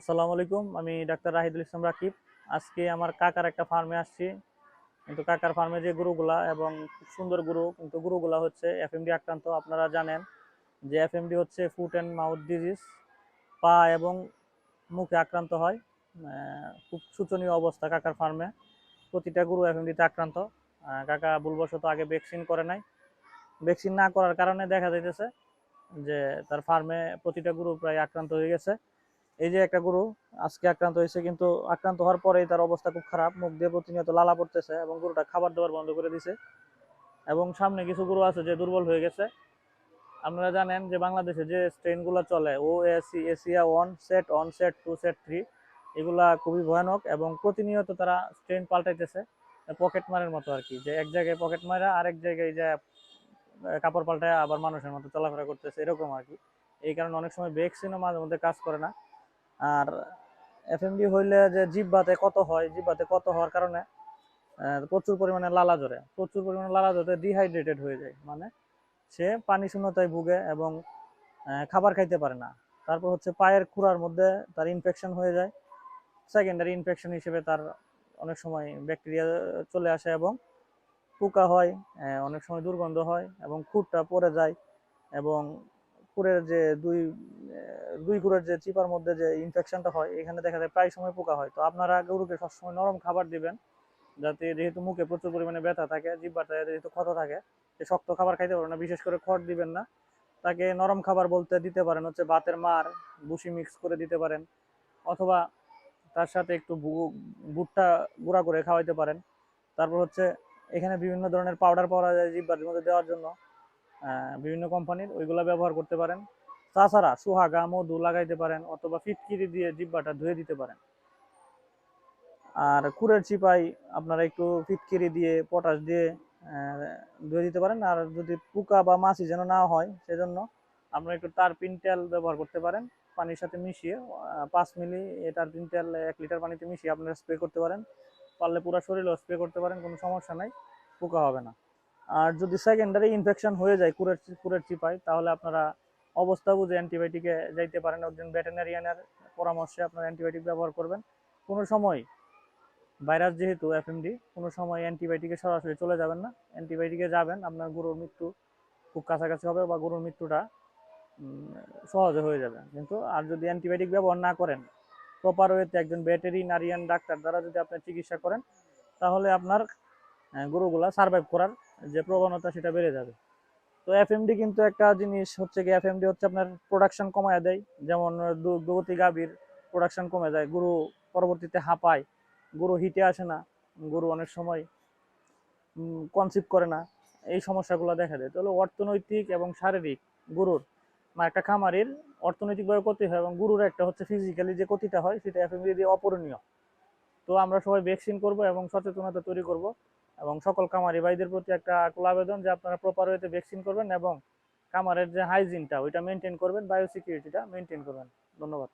আসসালামু আলাইকুম, আমি ডাক্তার রাহিদুল ইসলাম রাকিব। আজকে আমার কাকার একটা ফার্মে আসছি। কিন্তু কাকার ফার্মে যে গরুগুলা এবং খুব সুন্দর গরু, কিন্তু গরুগুলা হচ্ছে এফএমডি আক্রান্ত, আপনারা জানেন যে এফএমডি হচ্ছে ফুট অ্যান্ড মাউথ ডিজিজ পা এবং মুখে আক্রান্ত হয়। খুব শোচনীয় অবস্থা কাকার ফার্মে। প্রতিটা গরু এফএমডিতে আক্রান্ত। কাকা ভুলবশত আগে ভ্যাকসিন করে নাই। ভ্যাকসিন না করার কারণে দেখা যাইতেছে যে তার ফার্মে প্রতিটা গরু প্রায় আক্রান্ত হয়ে গেছে। এই যে একটা গরু, আজকে আক্রান্ত হয়েছে কিন্তু আক্রান্ত হওয়ার পরেই তার অবস্থা খুব খারাপ। মুখ দিয়ে প্রতিনিয়ত লালা পড়তেছে এবং গরুটা খাবার দাবার বন্ধ করে দিছে। এবং সামনে কিছু গরু আছে যে দুর্বল হয়ে গেছে। আপনারা জানেন যে বাংলাদেশে যে স্ট্রেনগুলো চলে, ও AC Asia one, set one, set two, set three, এগুলা খুবই ভয়ানক এবং প্রতিনিয়ত তারা স্ট্রেন পাল্টাইতেছে পকেট মারের মতো আর কি। যে এক জায়গায় পকেট মারা আরেক জায়গায় যে কাপড় পাল্টায় আবার মানুষের মতো চলাফেরা করতেছে, এরকম আর কি। এই কারণে অনেক সময় ভ্যাকসিনও মাঝে মধ্যে কাজ করে না। আর এফএমডি হইলে যে জিব্বাতে কত হয় জিব্বাতে কত হওয়ার কারণে প্রচুর পরিমাণে লালা জ্বরে। প্রচুর পরিমাণে লালা জ্বরে ডিহাইড্রেটেড হয়ে যায় মানে সে পানি শূন্যতায় ভুগে এবং খাবার খাইতে পারে না। তারপর হচ্ছে পায়ের খুঁড়ার মধ্যে তার ইনফেকশন হয়ে যায়। সেকেন্ডারি ইনফেকশন হিসেবে তার অনেক সময় ব্যাকটেরিয়া চলে আসে এবং পোকা হয় অনেক সময় দুর্গন্ধ হয় এবং খুরটা পড়ে যায় এবং খুরের যে দুই দুই খুরের যে চিপার মধ্যে যে ইনফেকশনটা হয়, এখানে দেখা যায় প্রায় সময় পোকা হয়। তো আপনারা গরুকে সবসময় নরম খাবার দিবেন, যাতে যেহেতু মুখে প্রচুর পরিমাণে ব্যথা থাকে জিব্বাটা যেহেতু ক্ষত থাকে, সে শক্ত খাবার খাইতে পারে না, বিশেষ করে খড় দিবেন না। তাকে নরম খাবার বলতে দিতে পারেন, হচ্ছে ভাতের মার, ভুসি মিক্স করে দিতে পারেন, অথবা তার সাথে একটু ভুট্টা গুঁড়া করে খাওয়াইতে পারেন। তারপর হচ্ছে এখানে বিভিন্ন ধরনের পাউডার পাওয়া যায় জিব্বার মধ্যে দেওয়ার জন্য। বিভিন্ন কোম্পানির ওইগুলা ব্যবহার করতে পারেন। তাছাড়া সুহাগা মধু লাগাইতে পারেন অথবা ফিটকিরি দিয়ে জিব্বাটা ধুয়ে দিতে পারেন। আর কুরের চিপাই আপনারা একটু ফিটকিরি দিয়ে, পটাশ দিয়ে ধুয়ে দিতে পারেন। আর যদি পোকা বা মাছি যেন না হয়, সেজন্য আপনারা একটু তার পিনটেল ব্যবহার করতে পারেন। পানির সাথে মিশিয়ে পাঁচ মিলি তার পিনটেল এক লিটার পানিতে মিশিয়ে আপনারা স্প্রে করতে পারেন। পারলে পুরো শরীরেও স্প্রে করতে পারেন, কোনো সমস্যা নাই, পোকা হবে না। আর যদি সেকেন্ডারি ইনফেকশন হয়ে যায়, কুরের কুরের চিপায়, তাহলে আপনারা অবস্থা বুঝে অ্যান্টিবায়োটিকে যাইতে পারেন। একজন ভেটেনারিয়ানের পরামর্শে আপনারা অ্যান্টিবায়োটিক ব্যবহার করবেন। কোনো সময় ভাইরাস যেহেতু এফএমডি কোনো সময় অ্যান্টিবায়োটিকে সরাসরি চলে যাবেন না। অ্যান্টিবায়োটিকে যাবেন, আপনার গরুর মৃত্যু খুব কাছাকাছি হবে বা গরুর মৃত্যুটা সহজে হয়ে যাবে। কিন্তু আর যদি অ্যান্টিবায়োটিক ব্যবহার না করেন প্রপার ওয়েতে একজন ভেটেরিনারিয়ান ডাক্তার দ্বারা যদি আপনি চিকিৎসা করেন, তাহলে আপনার গরুগুলা সার্ভাইভ করার যে প্রবণতা সেটা বেড়ে যাবে। তো এফএমডি কিন্তু একটা জিনিস হচ্ছে কি এফএমডি হচ্ছে আপনার প্রোডাকশন কমায় দেয়। যেমন দুগতি গাভীর প্রোডাকশন কমে যায়। গরু পরবর্তীতে হাঁপায়, গরু হিটে আসে না, গরু অনেক সময় কনসিভ করে না, এই সমস্যাগুলো দেখা দেয়। তাহলে অর্থনৈতিক এবং শারীরিক গরুর বা একটা খামারির অর্থনৈতিকভাবে ক্ষতি হয় এবং গরুর একটা হচ্ছে ফিজিক্যালি যে ক্ষতিটা হয়, সেটা এফএমডি দিয়ে অপূরণীয়। তো আমরা সবাই ভ্যাকসিন করব এবং সচেতনতা তৈরি করব। এবং সকল কামারি ভাইদের প্রতি একটা আকুল আবেদন যে আপনারা প্রপার ওয়েতে ভ্যাকসিন করবেন এবং কামারের যে হাইজিনটা ওইটা মেনটেন করবেন বায়োসিকিউরিটিটা মেনটেন করবেন। ধন্যবাদ।